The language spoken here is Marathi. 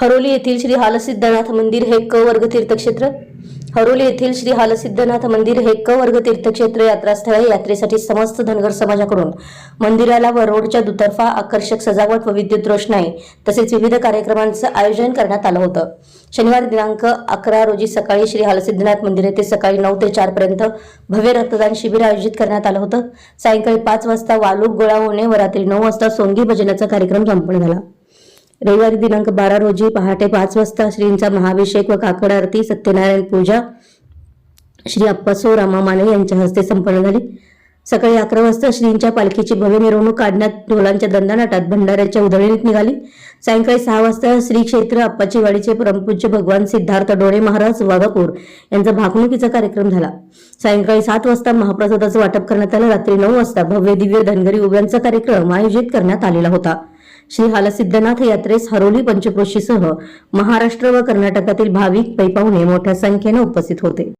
हरोली येथील श्री हालसिद्धनाथ मंदिर हे क वर्ग तीर्थक्षेत्र हरोली येथील श्री हालसिद्धनाथ मंदिर हे क वर्ग तीर्थक्षेत्र यात्रास्थळ आहे. यात्रेसाठी समस्त धनगर समाजाकडून. मंदिराला व रोडच्या दुतर्फा आकर्षक सजावट व विद्युत रोषणाई तसेच विविध कार्यक्रमांचं आयोजन करण्यात आलं होतं. शनिवार दिनांक अकरा रोजी सकाळी श्री हालसिद्धनाथ मंदिर येथे सकाळी नऊ ते चार पर्यंत भव्य रक्तदान शिबिर आयोजित करण्यात आलं होतं. सायंकाळी पाच वाजता वालूक गोळा होणे व रात्री नऊ वाजता सोंगी भजनाचा कार्यक्रम संपन्न झाला. रविवारी दिनांक बारा रोजी पहाटे पाच वाजता श्रींचा महाभिषेक व काकड आरती सत्यनारायण पूजा श्री अप्पासो रामा माने यांच्या हस्ते संपन्न झाली. सकाळी अकरा वाजता श्रींच्या पालखीची भव्य मिरवणूक काढण्यात ढोलांच्या दंदानाटात भंडाऱ्याच्या उधळणीत निघाली. सायंकाळी सहा वाजता श्री क्षेत्र अप्पाचीवाडीचे परमपूज्य भगवान सिद्धार्थ डोळे महाराज वाघापूर यांचा भागणुकीचा कार्यक्रम झाला. सायंकाळी सात वाजता महाप्रसादाचं वाटप करण्यात आलं. रात्री नऊ वाजता भव्य दिव्य धनगरी उभ्यांचा कार्यक्रम आयोजित करण्यात आलेला होता. श्री हालसिद्धनाथ यात्रेस हरोली पंचक्रोशीसह महाराष्ट्र व कर्नाटकातील भाविक पैपाहुणे मोठ्या संख्येने उपस्थित होते.